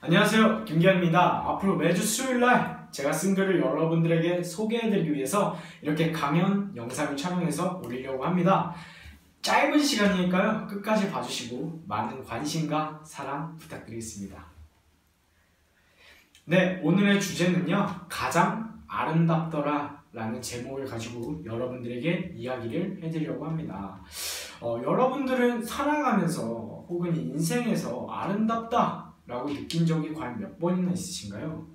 안녕하세요. 김기현입니다. 앞으로 매주 수요일날 제가 쓴 글을 여러분들에게 소개해드리기 위해서 이렇게 강연 영상을 촬영해서 올리려고 합니다. 짧은 시간이니까요. 끝까지 봐주시고 많은 관심과 사랑 부탁드리겠습니다. 네 오늘의 주제는요. 가장 아름답더라 라는 제목을 가지고 여러분들에게 이야기를 해드리려고 합니다. 어, 여러분들은 살아가면서 혹은 인생에서 아름답다 라고 느낀 적이 과연 몇 번이나 있으신가요?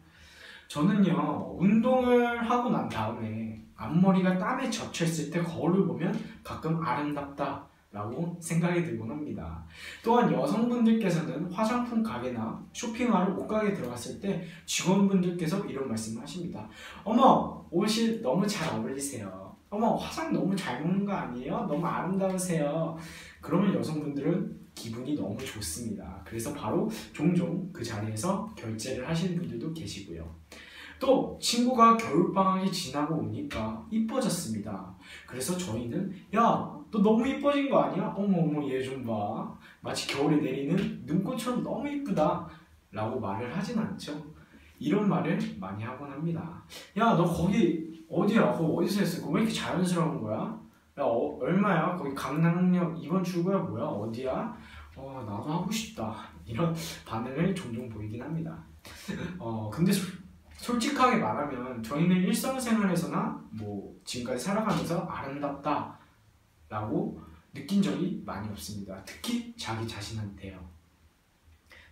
저는요 운동을 하고 난 다음에 앞머리가 땀에 젖혀있을 때 거울을 보면 가끔 아름답다 라고 생각이 들곤 합니다. 또한 여성분들께서는 화장품 가게나 쇼핑하러 옷가게 들어갔을 때 직원분들께서 이런 말씀을 하십니다. 어머 옷이 너무 잘 어울리세요. 어머 화장 너무 잘 먹는 거 아니에요? 너무 아름다우세요. 그러면 여성분들은 기분이 너무 좋습니다. 그래서 바로 종종 그 자리에서 결제를 하시는 분들도 계시고요. 또 친구가 겨울방학이 지나고 오니까 이뻐졌습니다. 그래서 저희는 야 너 너무 이뻐진 거 아니야? 어머 어머 얘 좀 봐. 마치 겨울에 내리는 눈꽃처럼 너무 이쁘다 라고 말을 하진 않죠. 이런 말을 많이 하곤 합니다. 야 너 거기 어디야? 거기 어디서 했어? 왜 이렇게 자연스러운 거야? 야 어, 얼마야? 거기 강남역 이번 출구야 뭐야? 어디야? 어 나도 하고 싶다 이런 반응을 종종 보이긴 합니다. 어 근데 소, 솔직하게 말하면 저희는 일상생활에서나 뭐 지금까지 살아가면서 아름답다 라고 느낀 적이 많이 없습니다. 특히 자기 자신한테요.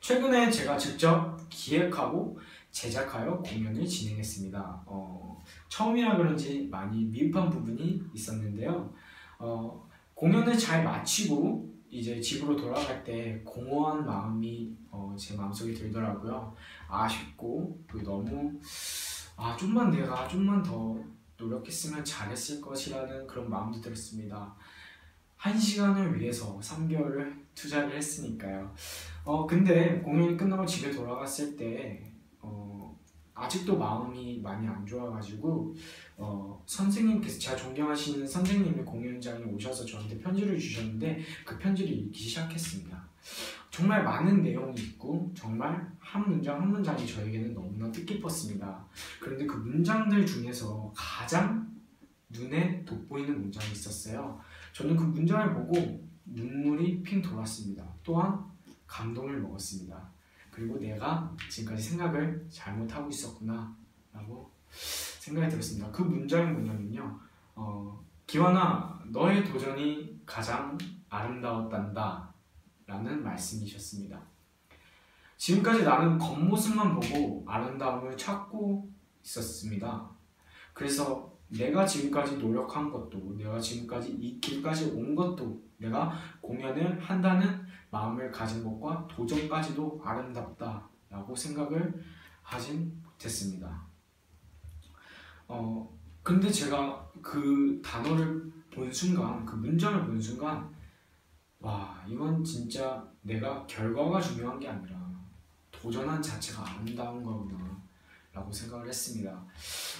최근에 제가 직접 기획하고 제작하여 공연을 진행했습니다. 어, 처음이라 그런지 많이 미흡한 부분이 있었는데요. 어, 공연을 잘 마치고 이제 집으로 돌아갈 때 공허한 마음이 어, 제 마음속에 들더라고요. 아쉽고 너무 아 좀만 내가 좀만 더 노력했으면 잘했을 것이라는 그런 마음도 들었습니다. 한 시간을 위해서 3개월을 투자를 했으니까요. 어 근데 공연이 끝나고 집에 돌아갔을 때 어, 아직도 마음이 많이 안 좋아가지고 어, 선생님께서 제가 존경하시는 선생님이 공연장에 오셔서 저한테 편지를 주셨는데 그 편지를 읽기 시작했습니다. 정말 많은 내용이 있고 정말 한 문장 한 문장이 저에게는 너무나 뜻깊었습니다. 그런데 그 문장들 중에서 가장 눈에 돋보이는 문장이 있었어요. 저는 그 문장을 보고 눈물이 핑 돌았습니다. 또한 감동을 먹었습니다. 그리고 내가 지금까지 생각을 잘못하고 있었구나 라고 생각이 들었습니다. 그 문장이 뭐냐면요. 어, 기환아, 너의 도전이 가장 아름다웠단다. 라는 말씀이셨습니다. 지금까지 나는 겉모습만 보고 아름다움을 찾고 있었습니다. 그래서 내가 지금까지 노력한 것도, 내가 지금까지 이 길까지 온 것도, 내가 공연을 한다는 마음을 가진 것과 도전까지도 아름답다라고 생각을 하진 못했습니다. 어, 근데 제가 그 단어를 본 순간, 그 문장을 본 순간, 와, 이건 진짜 내가 결과가 중요한 게 아니라 도전한 자체가 아름다운 거구나. 라고 생각을 했습니다.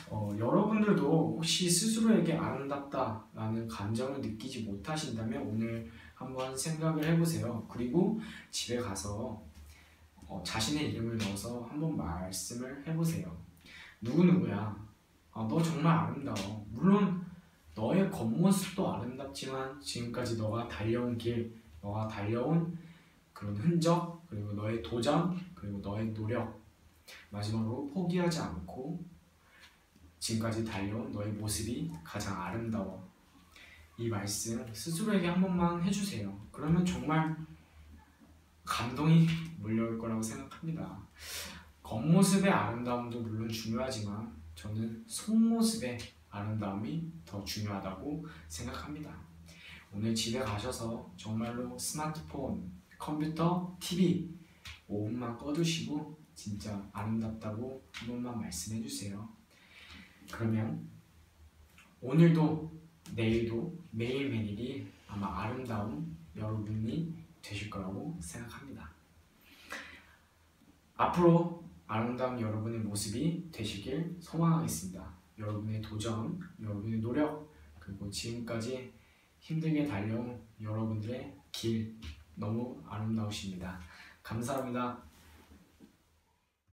어, 여러분들도 혹시 스스로에게 아름답다라는 감정을 느끼지 못하신다면 오늘 한번 생각을 해보세요. 그리고 집에 가서 어, 자신의 이름을 넣어서 한번 말씀을 해보세요. 누구누구야. 아, 너 정말 아름다워. 물론 너의 겉모습도 아름답지만 지금까지 너가 달려온 길, 너가 달려온 그런 흔적, 그리고 너의 도전, 그리고 너의 노력, 마지막으로 포기하지 않고 지금까지 달려온 너의 모습이 가장 아름다워. 이 말씀 스스로에게 한 번만 해주세요. 그러면 정말 감동이 몰려올 거라고 생각합니다. 겉모습의 아름다움도 물론 중요하지만 저는 속모습의 아름다움이 더 중요하다고 생각합니다. 오늘 집에 가셔서 정말로 스마트폰, 컴퓨터, TV 5분만 꺼두시고 진짜 아름답다고 한 번만 말씀해 주세요. 그러면 오늘도 내일도 매일매일이 아마 아름다운 여러분이 되실 거라고 생각합니다. 앞으로 아름다운 여러분의 모습이 되시길 소망하겠습니다. 여러분의 도전, 여러분의 노력, 그리고 지금까지 힘들게 달려온 여러분들의 길 너무 아름다우십니다. 감사합니다.